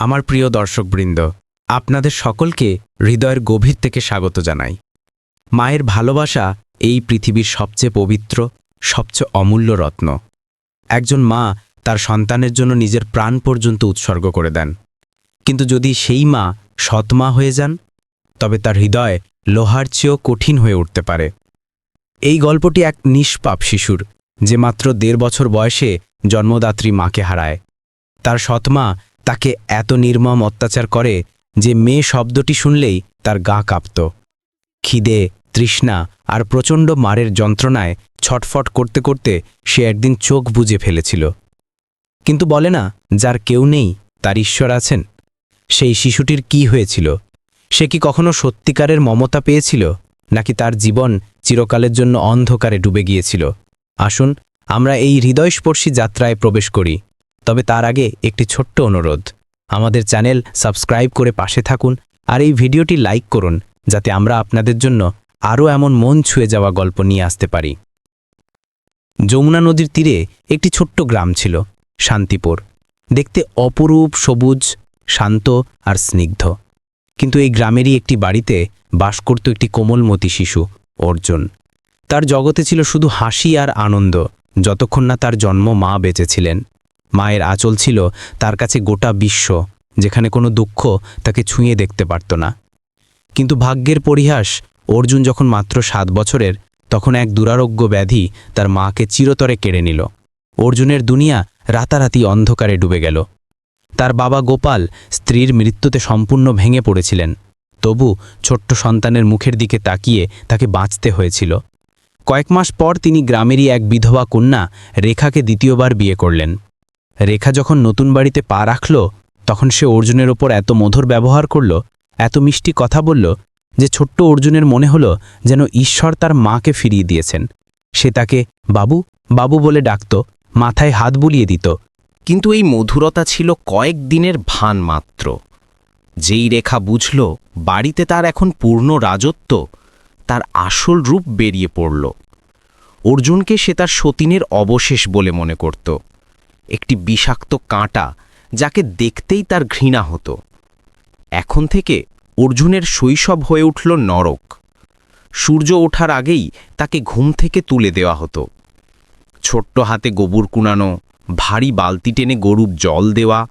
আমার প্রিয় দর্শকবৃন্দ, আপনাদের সকলকে হৃদয়ের গভীর থেকে স্বাগত জানাই। মায়ের ভালোবাসা এই পৃথিবীর সবচেয়ে পবিত্র, সবচেয়ে অমূল্য রত্ন। একজন মা তার সন্তানের জন্য নিজের প্রাণ পর্যন্ত উৎসর্গ করে দেন। কিন্তু যদি সেই মা সৎমা হয়ে যান, তবে তার হৃদয় লোহার চেয়েও কঠিন হয়ে উঠতে পারে। এই গল্পটি এক নিষ্পাপ শিশুর, যে মাত্র দেড় বছর বয়সে জন্মদাত্রী মাকে হারায়। তার সৎমা তাকে এত নির্মম অত্যাচার করে যে মেয়ে শব্দটি শুনলেই তার গা কাঁপত। খিদে, তৃষ্ণা আর প্রচণ্ড মারের যন্ত্রণায় ছটফট করতে করতে সে একদিন চোখ বুজে ফেলেছিল। কিন্তু বলে না, যার কেউ নেই, তার ঈশ্বর আছেন। সেই শিশুটির কি হয়েছিল? সে কি কখনো সত্যিকারের মমতা পেয়েছিল? নাকি তার জীবন চিরকালের জন্য অন্ধকারে ডুবে গিয়েছিল? আসুন, আমরা এই হৃদয়স্পর্শী যাত্রায় প্রবেশ করি। তবে তার আগে একটি ছোট্ট অনুরোধ। আমাদের চ্যানেল সাবস্ক্রাইব করে পাশে থাকুন আর এই ভিডিওটি লাইক করুন, যাতে আমরা আপনাদের জন্য আরও এমন মন ছুঁয়ে যাওয়া গল্প নিয়ে আসতে পারি। যমুনা নদীর তীরে একটি ছোট্ট গ্রাম ছিল, শান্তিপুর। দেখতে অপরূপ, সবুজ, শান্ত আর স্নিগ্ধ। কিন্তু এই গ্রামেরই একটি বাড়িতে বাস করত একটি কোমলমতি শিশু, অর্জুন। তার জগতে ছিল শুধু হাসি আর আনন্দ, যতক্ষণ না তার জন্ম মা বেঁচেছিলেন। মায়ের আঁচল ছিল তার কাছে গোটা বিশ্ব, যেখানে কোনো দুঃখ তাকে ছুঁয়ে দেখতে পারত না। কিন্তু ভাগ্যের পরিহাস, অর্জুন যখন মাত্র সাত বছরের, তখন এক দুরারোগ্য ব্যাধি তার মাকে চিরতরে কেড়ে নিল। অর্জুনের দুনিয়া রাতারাতি অন্ধকারে ডুবে গেল। তার বাবা গোপাল স্ত্রীর মৃত্যুতে সম্পূর্ণ ভেঙে পড়েছিলেন। তবু ছোট্ট সন্তানের মুখের দিকে তাকিয়ে তাকে বাঁচতে হয়েছিল। কয়েক মাস পর তিনি গ্রামেরই এক বিধবা কন্যা রেখাকে দ্বিতীয়বার বিয়ে করলেন। রেখা যখন নতুন বাড়িতে পা রাখল, তখন সে অর্জুনের ওপর এত মধুর ব্যবহার করল, এত মিষ্টি কথা বলল, যে ছোট্ট অর্জুনের মনে হল যেন ঈশ্বর তার মাকে ফিরিয়ে দিয়েছেন। সে তাকে, বাবু বাবু বলে ডাকত, মাথায় হাত বুলিয়ে দিত। কিন্তু এই মধুরতা ছিল কয়েক দিনের ভান মাত্র। যেই রেখা বুঝল বাড়িতে তার এখন পূর্ণ রাজত্ব, তার আসল রূপ বেরিয়ে পড়ল। অর্জুনকে সে তার সতীনের অবশেষ বলে মনে করত। একটি বিষাক্ত কাঁটা যাকে দেখতেই তার ঘৃণা হতো। এখন থেকে অর্জুনের শৈশব হয়ে উঠল নরক। সূর্য ওঠার আগেই তাকে ঘুম থেকে তুলে দেওয়া হতো। ছোট্ট হাতে গোবর কুনানো, ভারী বালতি টেনে গরুর জল দেওয়া,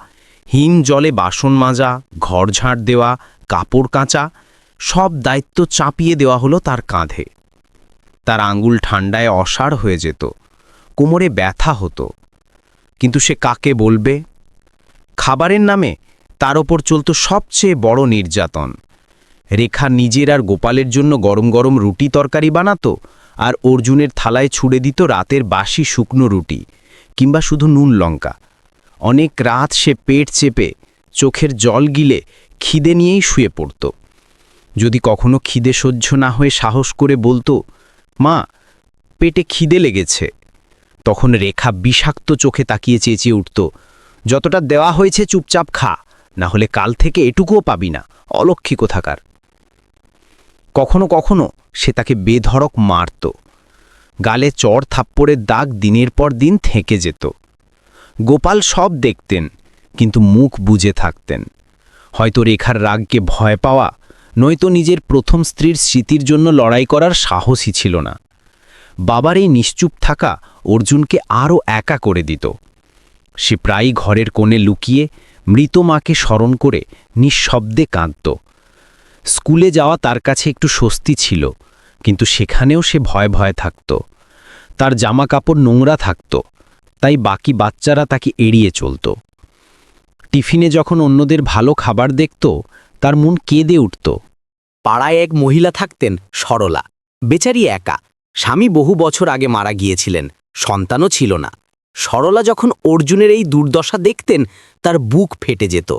হিম জলে বাসন মাজা, ঘর ঝাড় দেওয়া, কাপড় কাঁচা, সব দায়িত্ব চাপিয়ে দেওয়া হলো তার কাঁধে। তার আঙ্গুল ঠান্ডায় অসাড় হয়ে যেত। কোমরে ব্যথা হতো। কিন্তু সে কাকে বলবে? খাবারের নামে তার ওপর চলত সবচেয়ে বড় নির্যাতন। রেখা নিজের আর গোপালের জন্য গরম গরম রুটি তরকারি বানাতো আর অর্জুনের থালায় ছুড়ে দিত রাতের বাসি শুকনো রুটি কিংবা শুধু নুন লঙ্কা। অনেক রাত সে পেট চেপে চোখের জল গিলে খিদে নিয়েই শুয়ে পড়ত। যদি কখনো খিদে সহ্য না হয়ে সাহস করে বলতো, মা, পেটে খিদে লেগেছে। তখন রেখা বিষাক্ত চোখে তাকিয়ে চেঁচিয়ে উঠত, যতটা দেওয়া হয়েছে চুপচাপ খা, না হলে কাল থেকে এটুকুও পাবি না, অলক্ষী থাকার কখনো কখনো সে তাকে বেধড়ক মারত, গালে চর থাপ্পড়ের দাগ দিনের পর দিন থেকে যেত। গোপাল সব দেখতেন, কিন্তু মুখ বুজে থাকতেন। হয়তো রেখার রাগকে ভয় পাওয়া, নয়তো নিজের প্রথম স্ত্রীর স্মৃতির জন্য লড়াই করার সাহসই ছিল না। বাবার এই নিশ্চুপ থাকা অর্জুনকে আরও একা করে দিত। সে প্রায়ই ঘরের কোণে লুকিয়ে মৃত মাকে স্মরণ করে নিঃশব্দে কাঁদত। স্কুলে যাওয়া তার কাছে একটু স্বস্তি ছিল, কিন্তু সেখানেও সে ভয় ভয় থাকত। তার জামা কাপড় নোংরা থাকত, তাই বাকি বাচ্চারা তাকে এড়িয়ে চলত। টিফিনে যখন অন্যদের ভালো খাবার দেখত, তার মন কেঁদে উঠত। পাড়ায় এক মহিলা থাকতেন সরলা, বেচারি একা। স্বামী বহু বছর আগে মারা গিয়েছিলেন, সন্তানও ছিল না। সরলা যখন অর্জুনের এই দুর্দশা দেখতেন, তার বুক ফেটে যেত।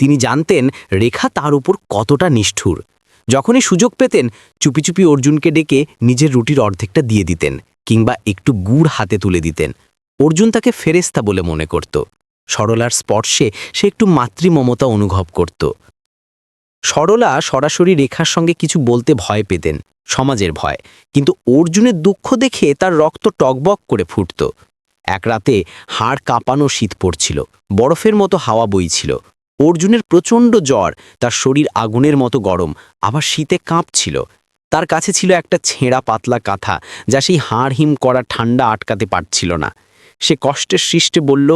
তিনি জানতেন, রেখা তার উপর কতটা নিষ্ঠুর। যখনই সুযোগ পেতেন, চুপি চুপি অর্জুনকে ডেকে নিজের রুটির অর্ধেকটা দিয়ে দিতেন, কিংবা একটু গুড় হাতে তুলে দিতেন। অর্জুন তাকে ফেরেস্তা বলে মনে করত। সরলার স্পর্শে সে একটু মাতৃমমতা অনুভব করত। সরলা সরাসরি রেখার সঙ্গে কিছু বলতে ভয় পেতেন। সমাজের ভয়। কিন্তু অর্জুনের দুঃখ দেখে তার রক্ত টকবক করে ফুটত। এক রাতে হাড় কাঁপানো শীত পড়ছিল, বরফের মতো হাওয়া বইছিল। অর্জুনের প্রচণ্ড জ্বর, তার শরীর আগুনের মতো গরম, আবার শীতে কাঁপছিল। তার কাছে ছিল একটা ছেঁড়া পাতলা কাঁথা, যা সেই হাড় হিম করা ঠান্ডা আটকাতে পারছিল না। সে কষ্টের সৃষ্টে বলল,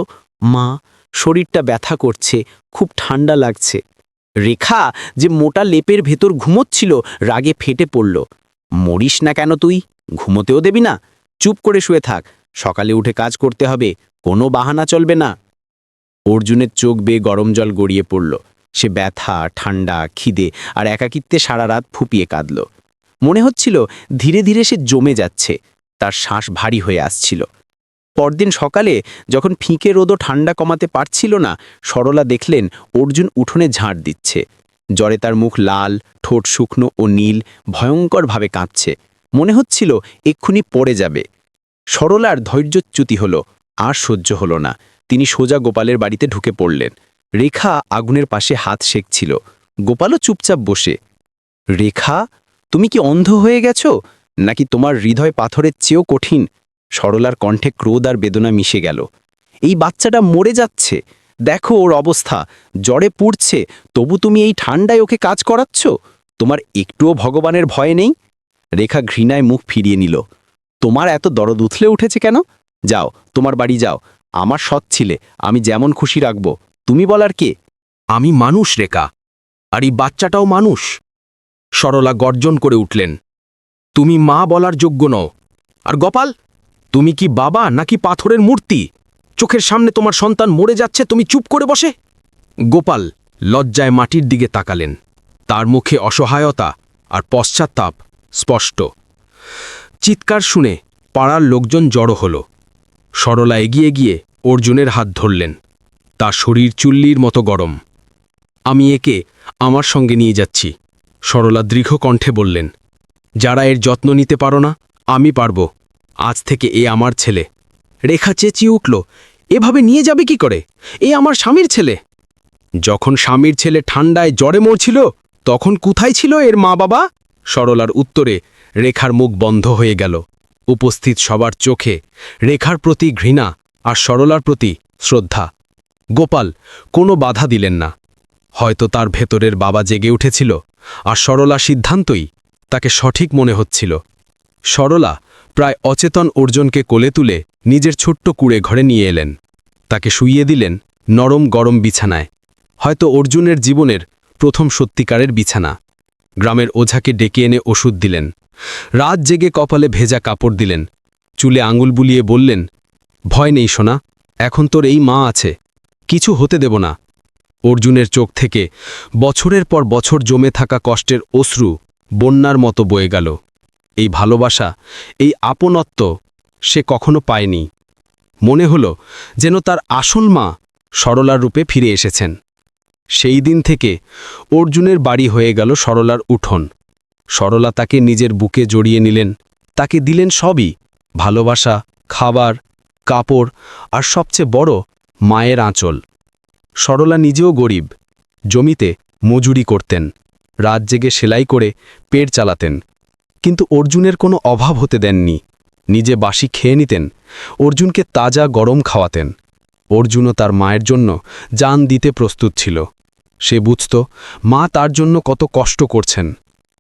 মা, শরীরটা ব্যথা করছে, খুব ঠান্ডা লাগছে। রেখা যে মোটা লেপের ভেতর ঘুমোচ্ছিল, রাগে ফেটে পড়ল। মরিস না কেন তুই? ঘুমোতেও দেবি না। চুপ করে শুয়ে থাক। সকালে উঠে কাজ করতে হবে। কোনো বাহানা চলবে না। অর্জুনের চোখ বেয়ে গরম জল গড়িয়ে পড়ল। সে ব্যথা, ঠান্ডা, খিদে আর একাকিত্বে সারা রাত ফুপিয়ে কাঁদল। মনে হচ্ছিল ধীরে ধীরে সে জমে যাচ্ছে। তার শ্বাস ভারী হয়ে আসছিল। পরদিন সকালে যখন ফিকে রোদও ঠান্ডা কমাতে পারছিল না, সরলা দেখলেন অর্জুন উঠোনে ঝাঁট দিচ্ছে। জ্বরে তার মুখ লাল, ঠোঁট শুকনো ও নীল, ভয়ঙ্করভাবে কাঁপছে। মনে হচ্ছিল এক্ষুনি পড়ে যাবে। সরলার ধৈর্যচ্যুতি হল, আর সহ্য হল না। তিনি সোজা গোপালের বাড়িতে ঢুকে পড়লেন। রেখা আগুনের পাশে হাত সেঁকছিল। গোপালও চুপচাপ বসে। রেখা, তুমি কি অন্ধ হয়ে গেছো? নাকি তোমার হৃদয় পাথরের চেয়েও কঠিন? সরলার কণ্ঠে ক্রোধ আর বেদনা মিশে গেল। এই বাচ্চাটা মরে যাচ্ছে। দেখো ওর অবস্থা। জ্বরে পুড়ছে, তবু তুমি এই ঠান্ডায় ওকে কাজ করাচ্ছ? তোমার একটুও ভগবানের ভয় নেই? রেখা ঘৃণায় মুখ ফিরিয়ে নিল। তোমার এত দরদ উথলে উঠেছে কেন? যাও, তোমার বাড়ি যাও। আমার সৎ ছিলে, আমি যেমন খুশি রাখব। তুমি বলার কে? আমি মানুষ, রেখা। আর এই বাচ্চাটাও মানুষ। সরলা গর্জন করে উঠলেন। তুমি মা বলার যোগ্য নও। আর গোপাল, তুমি কি বাবা নাকি পাথরের মূর্তি? চোখের সামনে তোমার সন্তান মরে যাচ্ছে, তুমি চুপ করে বসে? গোপাল লজ্জায় মাটির দিকে তাকালেন। তার মুখে অসহায়তা আর পশ্চাত্তাপ স্পষ্ট। চিৎকার শুনে পাড়ার লোকজন জড়ো হল। সরলা এগিয়ে গিয়ে অর্জুনের হাত ধরলেন। তার শরীর চুল্লির মতো গরম। আমি একে আমার সঙ্গে নিয়ে যাচ্ছি। সরলা দৃঢ় কণ্ঠে বললেন, যারা এর যত্ন নিতে পারো না, আমি পারব। আজ থেকে এ আমার ছেলে। রেখা চেঁচিয়ে উঠল এভাবে নিয়ে যাবে কি করে? এ আমার স্বামীর ছেলে। যখন স্বামীর ছেলে ঠান্ডায় জ্বরে মরছিল, তখন কোথায় ছিল এর মা বাবা? সরলার উত্তরে রেখার মুখ বন্ধ হয়ে গেল। উপস্থিত সবার চোখে রেখার প্রতি ঘৃণা আর সরলার প্রতি শ্রদ্ধা। গোপাল কোনো বাধা দিলেন না। হয়তো তার ভেতরের বাবা জেগে উঠেছিল আর সরলা সিদ্ধান্তই তাকে সঠিক মনে হচ্ছিল। সরলা প্রায় অচেতন অর্জনকে কোলে তুলে নিজের ছোট্ট কুড়ে ঘরে নিয়ে এলেন। তাকে শুইয়ে দিলেন নরম গরম বিছানায়। হয়তো অর্জুনের জীবনের প্রথম সত্যিকারের বিছানা। গ্রামের ওঝাকে ডেকে এনে ওষুধ দিলেন। রাত জেগে কপালে ভেজা কাপড় দিলেন। চুলে আঙুল বুলিয়ে বললেন, ভয় নেই সোনা, এখন তোর এই মা আছে। কিছু হতে দেব না। অর্জুনের চোখ থেকে বছরের পর বছর জমে থাকা কষ্টের অশ্রু বন্যার মতো বয়ে গেল। এই ভালোবাসা, এই আপনত্ব সে কখনো পায়নি। মনে হল যেন তার আসল মা সরলার রূপে ফিরে এসেছেন। সেই দিন থেকে অর্জুনের বাড়ি হয়ে গেল সরলার উঠোন। সরলা তাকে নিজের বুকে জড়িয়ে নিলেন। তাকে দিলেন সবই, ভালোবাসা, খাবার, কাপড় আর সবচেয়ে বড় মায়ের আঁচল। সরলা নিজেও গরিব, জমিতে মজুরি করতেন, রাত জেগে সেলাই করে পেট চালাতেন। কিন্তু অর্জুনের কোনো অভাব হতে দেননি। নিজে বাসি খেয়ে নিতেন, অর্জুনকে তাজা গরম খাওয়াতেন। অর্জুনও তার মায়ের জন্য জান দিতে প্রস্তুত ছিল। সে বুঝত, মা তার জন্য কত কষ্ট করছেন।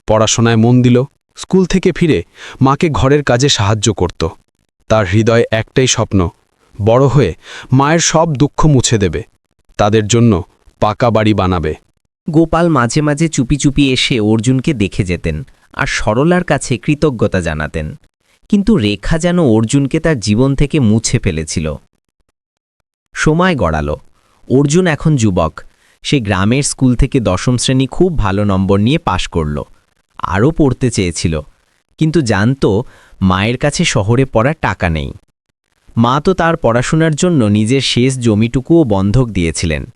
পড়াশোনায় মন দিল, স্কুল থেকে ফিরে মাকে ঘরের কাজে সাহায্য করত। তার হৃদয়ে একটাই স্বপ্ন, বড় হয়ে মায়ের সব দুঃখ মুছে দেবে। তাদের জন্য পাকা বাড়ি বানাবে। গোপাল মাঝে মাঝে চুপি চুপি এসে অর্জুনকে দেখে যেতেন আর সরলার কাছে কৃতজ্ঞতা জানাতেন। কিন্তু রেখা যেন অর্জুনকে তার জীবন থেকে মুছে ফেলেছিল। সময় গড়াল। অর্জুন এখন যুবক। সে গ্রামের স্কুল থেকে দশম শ্রেণি খুব ভালো নম্বর নিয়ে পাশ করল। আরও পড়তে চেয়েছিল। কিন্তু জানত, মায়ের কাছে শহরে পড়ার টাকা নেই। মা তো তার পড়াশোনার জন্য নিজের শেষ জমিটুকুও বন্ধক দিয়েছিলেন।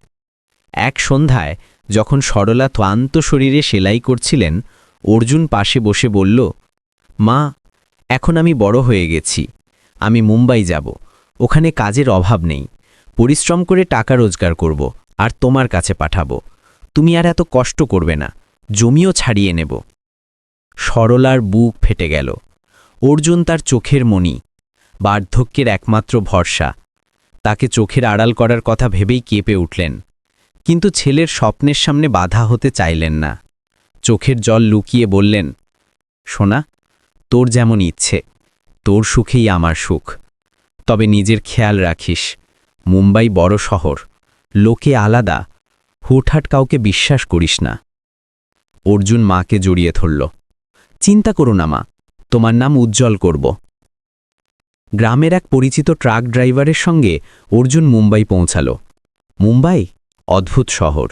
এক সন্ধ্যায় যখন সরলা ক্লান্ত শরীরে সেলাই করছিলেন, অর্জুন পাশে বসে বলল, মা এখন আমি বড় হয়ে গেছি। আমি মুম্বাই যাব। ওখানে কাজের অভাব নেই। পরিশ্রম করে টাকা রোজগার করব আর তোমার কাছে পাঠাবো। তুমি আর এত কষ্ট করবে না। জমিও ছাড়িয়ে নেব। সরলার বুক ফেটে গেল। অর্জুন তার চোখের মণি। বার্ধক্যের একমাত্র ভরসা। তাকে চোখের আড়াল করার কথা ভেবেই কেঁপে উঠলেন। কিন্তু ছেলের স্বপ্নের সামনে বাধা হতে চাইলেন না। চোখের জল লুকিয়ে বললেন, সোনা তোর যেমন ইচ্ছে, তোর সুখেই আমার সুখ। তবে নিজের খেয়াল রাখিস, মুম্বাই বড় শহর, লোকে আলাদা, হুটহাট কাউকে বিশ্বাস করিস না। অর্জুন মাকে জড়িয়ে ধরল, চিন্তা করো না মা, তোমার নাম উজ্জ্বল করব। গ্রামের এক পরিচিত ট্রাক ড্রাইভারের সঙ্গে অর্জুন মুম্বাই পৌঁছাল। মুম্বাই, অদ্ভুত শহর।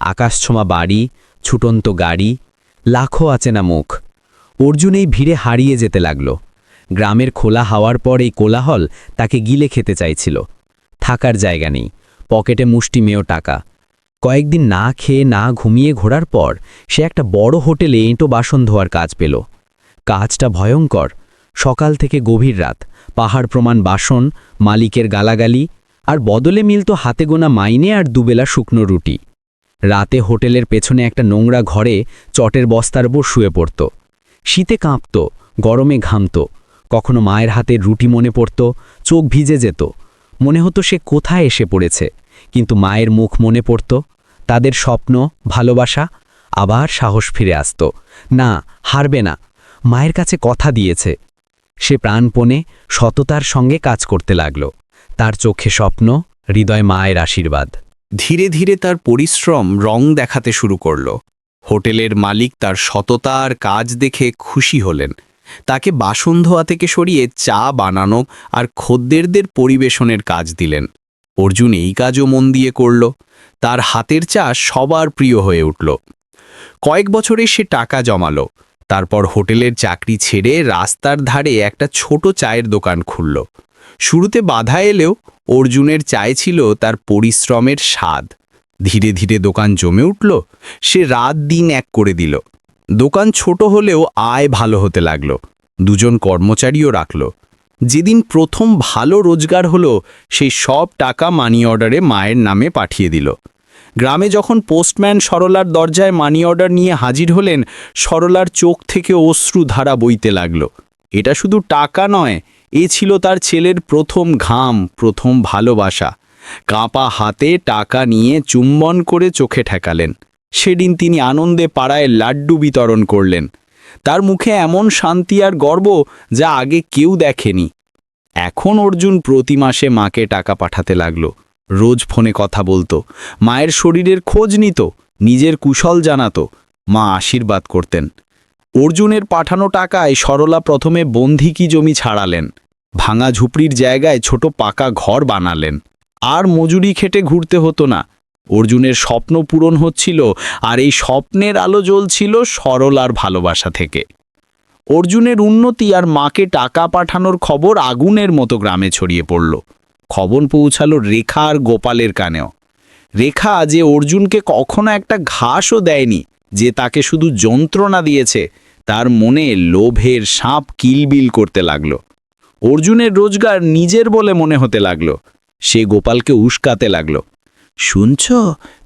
আকাশছোঁয়া বাড়ি, ছুটন্ত গাড়ি, লাখো আছে না মুখ। অর্জুন এই ভিড়ে হারিয়ে যেতে লাগল। গ্রামের খোলা হাওয়ার পর এই কোলাহল তাকে গিলে খেতে চাইছিল। থাকার জায়গা নেই, পকেটে মুষ্টিমেয় টাকা। কয়েকদিন না খেয়ে না ঘুমিয়ে ঘোরার পর সে একটা বড় হোটেলে এঁটো বাসন ধোয়ার কাজ পেল। কাজটা ভয়ঙ্কর। সকাল থেকে গভীর রাত। পাহাড় প্রমাণ বাসন, মালিকের গালাগালি, আর বদলে মিলত হাতে গোনা মাইনে আর দুবেলা শুকনো রুটি। রাতে হোটেলের পেছনে একটা নোংরা ঘরে চটের বস্তার উপর শুয়ে পড়ত। শীতে কাঁপত, গরমে ঘামত, কখনো মায়ের হাতের রুটি মনে পড়ত, চোখ ভিজে যেত। মনে হতো সে কোথায় এসে পড়েছে, কিন্তু মায়ের মুখ মনে পড়ত, তাদের স্বপ্ন, ভালোবাসা, আবার সাহস ফিরে আসত। না, হারবে না, মায়ের কাছে কথা দিয়েছে। সে প্রাণপণে সততার সঙ্গে কাজ করতে লাগল। তার চোখে স্বপ্ন, হৃদয় মায়ের আশীর্বাদ। ধীরে ধীরে তার পরিশ্রম রং দেখাতে শুরু করল। হোটেলের মালিক তার সততা আর কাজ দেখে খুশি হলেন। তাকে বাসন ধোয়া থেকে সরিয়ে চা বানানো আর খদ্দেরদের পরিবেশনের কাজ দিলেন। অর্জুন এই কাজও মন দিয়ে করল। তার হাতের চা সবার প্রিয় হয়ে উঠল। কয়েক বছরে সে টাকা জমালো। তারপর হোটেলের চাকরি ছেড়ে রাস্তার ধারে একটা ছোট চায়ের দোকান খুলল। শুরুতে বাধা এলেও অর্জুনের চায় ছিল তার পরিশ্রমের স্বাদ। ধীরে ধীরে দোকান জমে উঠল। সে রাত দিন এক করে দিল। দোকান ছোট হলেও আয় ভালো হতে লাগল। দুজন কর্মচারীও রাখল। যেদিন প্রথম ভালো রোজগার হলো সেই সব টাকা মানি অর্ডারে মায়ের নামে পাঠিয়ে দিল। গ্রামে যখন পোস্টম্যান সরলার দরজায় মানি অর্ডার নিয়ে হাজির হলেন, সরলার চোখ থেকে অশ্রু ধারা বইতে লাগল। এটা শুধু টাকা নয়, এ ছিল তার ছেলের প্রথম ঘাম, প্রথম ভালোবাসা। কাঁপা হাতে টাকা নিয়ে চুম্বন করে চোখে ঠেকালেন। সেদিন তিনি আনন্দে পাড়ায় লাড্ডু বিতরণ করলেন। তার মুখে এমন শান্তি আর গর্ব যা আগে কেউ দেখেনি। এখন অর্জুন প্রতি মাসে মাকে টাকা পাঠাতে লাগল। রোজ ফোনে কথা বলতো। মায়ের শরীরের খোঁজ নিত। নিজের কুশল জানাতো। মা আশীর্বাদ করতেন। অর্জুনের পাঠানো টাকায় সরলা প্রথমে বন্ধিকি জমি ছাড়ালেন। ভাঙা ঝুপড়ির জায়গায় ছোট পাকা ঘর বানালেন। আর মজুরি খেটে ঘুরতে হতো না। অর্জুনের স্বপ্ন পূরণ হচ্ছিল আর এই স্বপ্নের আলো জ্বলছিল সরল আর ভালোবাসা থেকে। অর্জুনের উন্নতি আর মাকে টাকা পাঠানোর খবর আগুনের মতো গ্রামে ছড়িয়ে পড়ল। খবর পৌঁছালো রেখা আর গোপালের কানেও। রেখা যে অর্জুনকে কখনো একটা ঘাসও দেয়নি, যে তাকে শুধু যন্ত্রণা দিয়েছে, তার মনে লোভের সাপ কিলবিল করতে লাগল। অর্জুনের রোজগার নিজের বলে মনে হতে লাগল। সে গোপালকে উস্কাতে লাগল। শুনছ,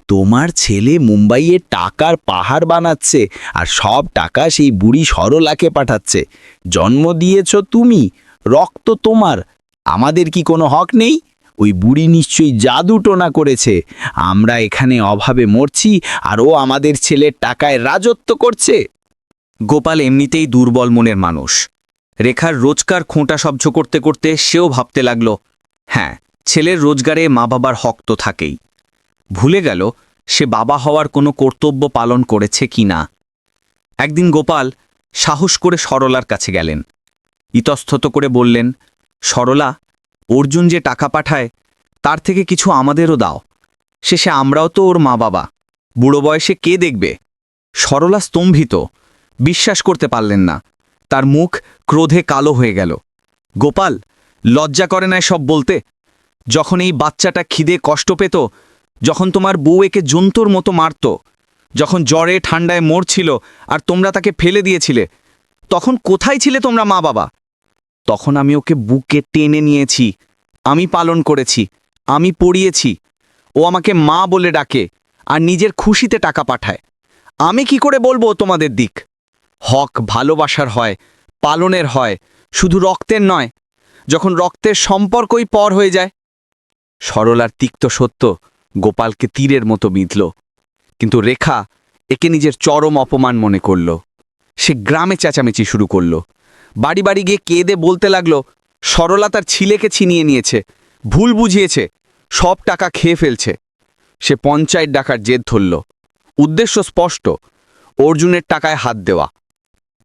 তোমার ছেলে মুম্বাইয়ে টাকার পাহাড় বানাচ্ছে আর সব টাকা সেই বুড়ি সরলাকে পাঠাচ্ছে। জন্ম দিয়েছ তুমি, রক্ত তোমার, আমাদের কি কোনো হক নেই? ওই বুড়ি নিশ্চয়ই জাদু টোনা করেছে। আমরা এখানে অভাবে মরছি আর ও আমাদের ছেলের টাকায় রাজত্ব করছে। গোপাল এমনিতেই দুর্বল মনের মানুষ। রেখার রোজকার খোঁটা সহ্য করতে করতে সেও ভাবতে লাগল হ্যাঁ ছেলের রোজগারে মা বাবার হক তো থাকেই। ভুলে গেল, সে বাবা হওয়ার কোনো কর্তব্য পালন করেছে কি না। একদিন গোপাল সাহস করে সরলার কাছে গেলেন। ইতস্তত করে বললেন, সরলা, অর্জুন যে টাকা পাঠায়, তার থেকে কিছু আমাদেরও দাও। শেষে আমরাও তো ওর মা বাবা। বুড়ো বয়সে কে দেখবে? সরলা স্তম্ভিত, বিশ্বাস করতে পারলেন না। তার মুখ ক্রোধে কালো হয়ে গেল। গোপাল, লজ্জা করে না সব বলতে? যখন এই বাচ্চাটা খিদে কষ্ট পেত, যখন তোমার বউ একে জন্তুর মতো মারত, যখন জ্বরে ঠান্ডায় মরছিল আর তোমরা তাকে ফেলে দিয়েছিলে, তখন কোথায় ছিলে তোমরা মা বাবা? তখন আমি ওকে বুকে টেনে নিয়েছি, আমি পালন করেছি, আমি পড়িয়েছি, ও আমাকে মা বলে ডাকে আর নিজের খুশিতে টাকা পাঠায়। আমি কি করে বলব তোমাদের দিক? হক ভালোবাসার হয়, পালনের হয়, শুধু রক্তের নয়, যখন রক্তের সম্পর্কই পর হয়ে যায় সরলার তিক্ত সত্য গোপালকে তীরের মতো বিঁধল। কিন্তু রেখা একে নিজের চরম অপমান মনে করল। সে গ্রামে চেঁচামেচি শুরু করল। বাড়ি বাড়ি গিয়ে কেঁদে বলতে লাগল, সরলা তার ছিলেকে ছিনিয়ে নিয়েছে, ভুল বুঝিয়েছে, সব টাকা খেয়ে ফেলছে। সে পঞ্চায়েত ডাকার জেদ ধরল। উদ্দেশ্য স্পষ্ট, অর্জুনের টাকায় হাত দেওয়া।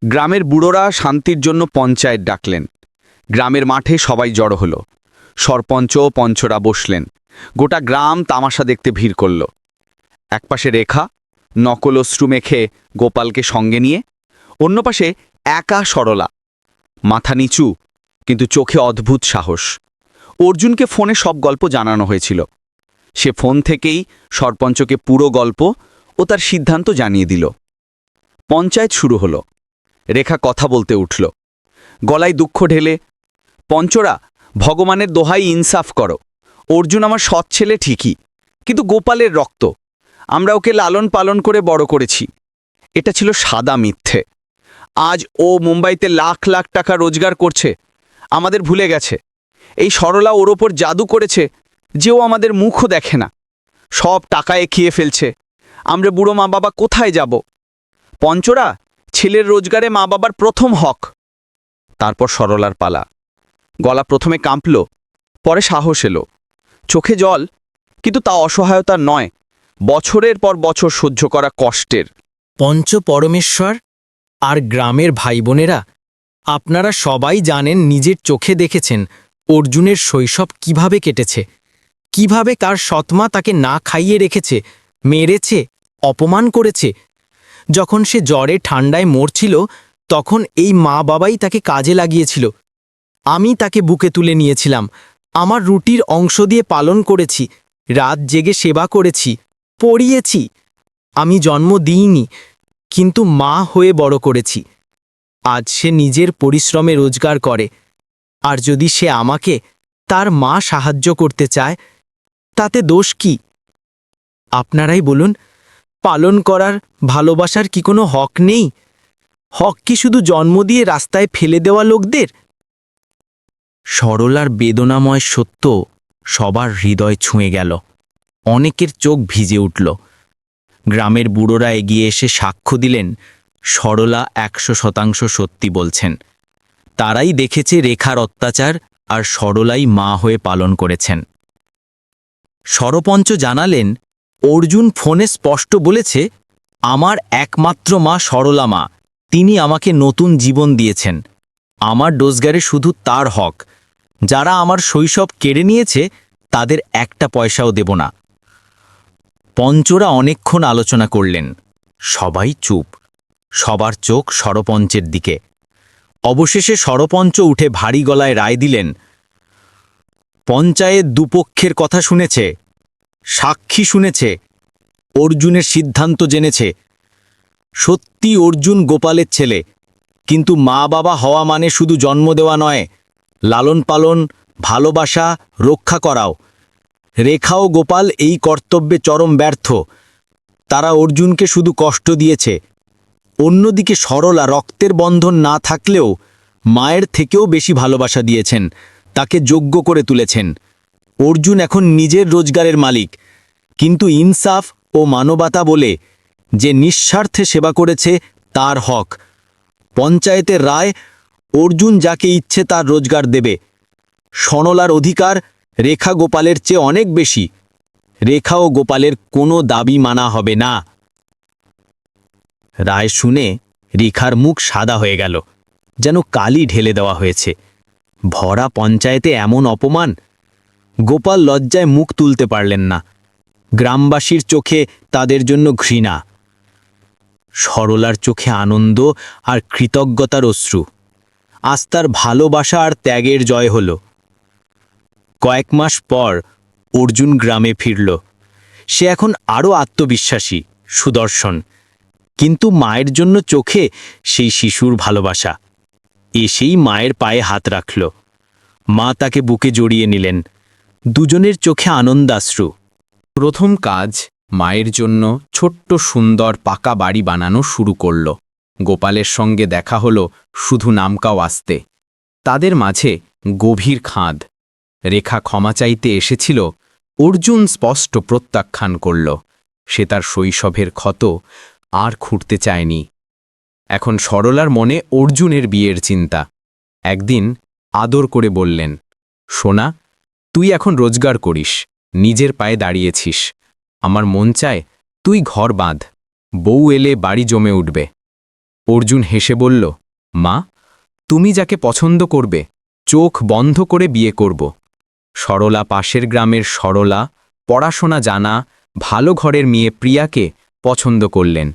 গ্রামের বুড়োরা শান্তির জন্য পঞ্চায়েত ডাকলেন। গ্রামের মাঠে সবাই জড়ো হলো। সরপঞ্চ ও পঞ্চরা বসলেন। গোটা গ্রাম তামাশা দেখতে ভিড় করল। একপাশে রেখা, নকল অশ্রু মেখে গোপালকে সঙ্গে নিয়ে অন্য পাশে একা সরলা। মাথা নিচু, কিন্তু চোখে অদ্ভুত সাহস। অর্জুনকে ফোনে সব গল্প জানানো হয়েছিল। সে ফোন থেকেই সরপঞ্চকে পুরো গল্প ও তার সিদ্ধান্ত জানিয়ে দিল। পঞ্চায়েত শুরু হলো। রেখা কথা বলতে উঠল। গলায় দুঃখ ঢেলে, পঞ্চরা ভগবানের দোহাই ইনসাফ করো। অর্জুন আমার সৎ ছেলে ঠিকই, কিন্তু গোপালের রক্ত। আমরা ওকে লালন পালন করে বড় করেছি। এটা ছিল সাদা মিথ্যে। আজ ও মুম্বাইতে লাখ লাখ টাকা রোজগার করছে, আমাদের ভুলে গেছে। এই সরলা ওর ওপর জাদু করেছে, যে ও আমাদের মুখও দেখে না। সব টাকায় খেয়ে ফেলছে। আমরা বুড়ো মা বাবা কোথায় যাব? পঞ্চরা, ছেলের রোজগারে মা বাবার প্রথম হক। তারপর সরলার পালা। গলা প্রথমে কাঁপল, পরে সাহস এলো। চোখে জল, কিন্তু তা অসহায়তা নয়, বছরের পর বছর সহ্য করা কষ্টের। পঞ্চ পরমেশ্বর আর গ্রামের ভাই বোনেরা আপনারা সবাই জানেন নিজের চোখে দেখেছেন অর্জুনের শৈশব কীভাবে কেটেছে, কীভাবে তার সৎমা তাকে না খাইয়ে রেখেছে, মেরেছে, অপমান করেছে। যখন সে জ্বরে ঠান্ডায় মরছিল, তখন এই মা বাবাই তাকে কাজে লাগিয়েছিল আমি তাকে বুকে তুলে নিয়েছিলাম। আমার রুটির অংশ দিয়ে পালন করেছি। রাত জেগে সেবা করেছি। পড়িয়েছি। আমি জন্ম দিইনি, কিন্তু মা হয়ে বড় করেছি। আজ সে নিজের পরিশ্রমে রোজগার করে। আর যদি সে আমাকে তার মা সাহায্য করতে চায়, তাতে দোষ কি? আপনারাই বলুন, পালন করার, ভালোবাসার কি কোনো হক নেই? হক কি শুধু জন্ম দিয়ে রাস্তায় ফেলে দেওয়া লোকদের? সরলার বেদনাময় সত্য সবার হৃদয় ছুঁয়ে গেল। অনেকের চোখ ভিজে উঠল। গ্রামের বুড়োরা এগিয়ে এসে সাক্ষ্য দিলেন, সরলা একশো শতাংশ সত্যি বলছেন। তারাই দেখেছে রেখার অত্যাচার আর সরলাই মা হয়ে পালন করেছেন। সরপঞ্চ জানালেন, অর্জুন ফোনে স্পষ্ট বলেছে, আমার একমাত্র মা সরলা মা, তিনি আমাকে নতুন জীবন দিয়েছেন। আমার ডোজগারে শুধু তার হক যারা আমার শৈশব কেড়ে নিয়েছে, তাদের একটা পয়সাও দেব না। পঞ্চরা অনেকক্ষণ আলোচনা করলেন। সবাই চুপ। সবার চোখ সরপঞ্চের দিকে। অবশেষে সরপঞ্চ উঠে ভারী গলায় রায় দিলেন, পঞ্চায়েত দুপক্ষের কথা শুনেছে, সাক্ষী শুনেছে, অর্জুনের সিদ্ধান্ত জেনেছে। সত্যি অর্জুন গোপালের ছেলে, কিন্তু মা বাবা হওয়া মানে শুধু জন্ম দেওয়া নয় লালন পালন ভালোবাসা, রক্ষা করাও। রেখা ও গোপাল এই কর্তব্যে চরম ব্যর্থ। তারা অর্জুনকে শুধু কষ্ট দিয়েছে। অন্যদিকে সরলা রক্তের বন্ধন না থাকলেও মায়ের থেকেও বেশি ভালোবাসা দিয়েছেন, তাকে যোগ্য করে তুলেছেন। অর্জুন এখন নিজের রোজগারের মালিক। কিন্তু ইনসাফ ও মানবতা বলে যে নিঃস্বার্থে সেবা করেছে, তার হক। পঞ্চায়েতের রায় অর্জুন যাকে ইচ্ছে তার রোজগার দেবে। সনলার অধিকার রেখা গোপালের চেয়ে অনেক বেশি। রেখা ও গোপালের কোনো দাবি মানা হবে না। রায় শুনে রেখার মুখ সাদা হয়ে গেল, যেন কালি ঢেলে দেওয়া হয়েছে। ভরা পঞ্চায়েতে এমন অপমান? গোপাল লজ্জায় মুখ তুলতে পারলেন না। গ্রামবাসীর চোখে তাদের জন্য ঘৃণা। সরলার চোখে আনন্দ আর কৃতজ্ঞতার অশ্রু। আস্তার ভালোবাসা আর ত্যাগের জয় হল। কয়েক মাস পর অর্জুন গ্রামে ফিরল। সে এখন আরও আত্মবিশ্বাসী, সুদর্শন। কিন্তু মায়ের জন্য চোখে সেই শিশুর ভালোবাসা। এসেই মায়ের পায়ে হাত রাখল। মা তাকে বুকে জড়িয়ে নিলেন। দুজনের চোখে আনন্দাশ্রু। প্রথম কাজ মায়ের জন্য ছোট্ট সুন্দর পাকা বাড়ি বানানো শুরু করল। গোপালের সঙ্গে দেখা হলো শুধু নামকাও আসতে। তাদের মাঝে গভীর খাঁদ। রেখা ক্ষমা চাইতে এসেছিল, অর্জুন স্পষ্ট প্রত্যাখ্যান করল, সে তার শৈশবের ক্ষত আর খুঁড়তে চায়নি। এখন সরলার মনে অর্জুনের বিয়ের চিন্তা। একদিন আদর করে বললেন, সোনা, তুই এখন রোজগার করিস, নিজের পায়ে দাঁড়িয়েছিস। আমার মন চায় তুই ঘর বাঁধ, বউ এলে বাড়ি জমে উঠবে। অর্জুন হেসে বলল, মা, তুমি যাকে পছন্দ করবে, চোখ বন্ধ করে বিয়ে করব। সরলা পাশের গ্রামের সরলা, পড়াশোনা জানা, ভালো ঘরের মেয়ে প্রিয়াকে পছন্দ করলেন।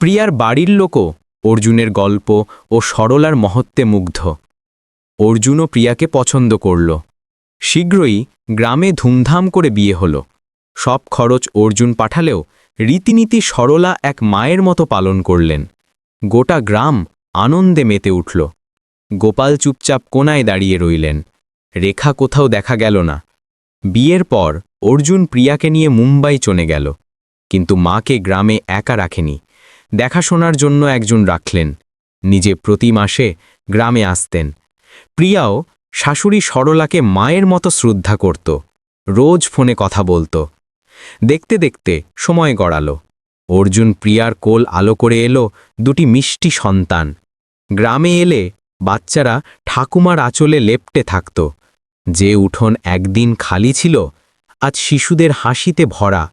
প্রিয়ার বাড়ির লোকও অর্জুনের গল্প ও সরলার মহত্বে মুগ্ধ। অর্জুনও প্রিয়াকে পছন্দ করল। শীঘ্রই গ্রামে ধুমধাম করে বিয়ে হল। সব খরচ অর্জুন পাঠালেও রীতিনীতি সরলা এক মায়ের মতো পালন করলেন। গোটা গ্রাম আনন্দে মেতে উঠল। গোপাল চুপচাপ কোনায় দাঁড়িয়ে রইলেন। রেখা কোথাও দেখা গেল না। বিয়ের পর অর্জুন প্রিয়াকে নিয়ে মুম্বাই চলে গেল। কিন্তু মাকে গ্রামে একা রাখেনি। দেখাশোনার জন্য একজন রাখলেন। নিজে প্রতি মাসে গ্রামে আসতেন। প্রিয়াও শাশুড়ি সরলাকে মায়ের মতো শ্রদ্ধা করত। রোজ ফোনে কথা বলত। দেখতে দেখতে সময় গড়াল। অর্জুন প্রিয়ার কোল আলো করে এলো দুটি মিষ্টি সন্তান। গ্রামে এলে বাচ্চারা ঠাকুমার আঁচলে লেপটে থাকত। যে উঠোন একদিন খালি ছিল, আজ শিশুদের হাসিতে ভরা।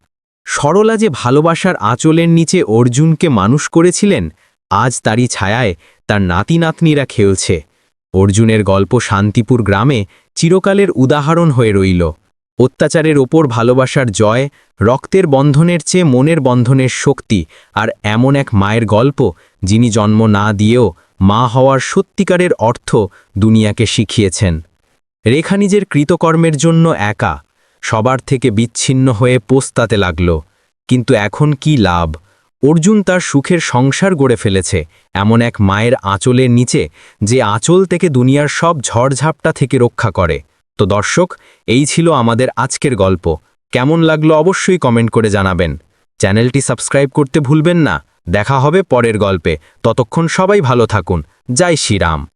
সরলা যে ভালোবাসার আঁচলের নিচে অর্জুনকে মানুষ করেছিলেন, আজ তারই ছায়ায় তার নাতি নাতনিরা খেলছে। অর্জুনের গল্প শান্তিপুর গ্রামে চিরকালের উদাহরণ হয়ে রইল। অত্যাচারের ওপর ভালোবাসার জয়, রক্তের বন্ধনের চেয়ে মনের বন্ধনের শক্তি আর এমন এক মায়ের গল্প যিনি জন্ম না দিয়েও মা হওয়ার সত্যিকারের অর্থ দুনিয়াকে শিখিয়েছেন। রেখা নিজের কৃতকর্মের জন্য একা, সবার থেকে বিচ্ছিন্ন হয়ে পোস্তাতে লাগল। কিন্তু এখন কি লাভ? অর্জুন তার সুখের সংসার গড়ে ফেলেছে এমন এক মায়ের আঁচলের নিচে যে আঁচল থেকে দুনিয়ার সব ঝড়ঝাপটা থেকে রক্ষা করে। তো দর্শক, এই ছিল আমাদের আজকের গল্প। কেমন লাগল অবশ্যই কমেন্ট করে জানাবেন। চ্যানেলটি সাবস্ক্রাইব করতে ভুলবেন না। দেখা হবে পরের গল্পে। ততক্ষণ সবাই ভালো থাকুন। জয় শ্রীরাম।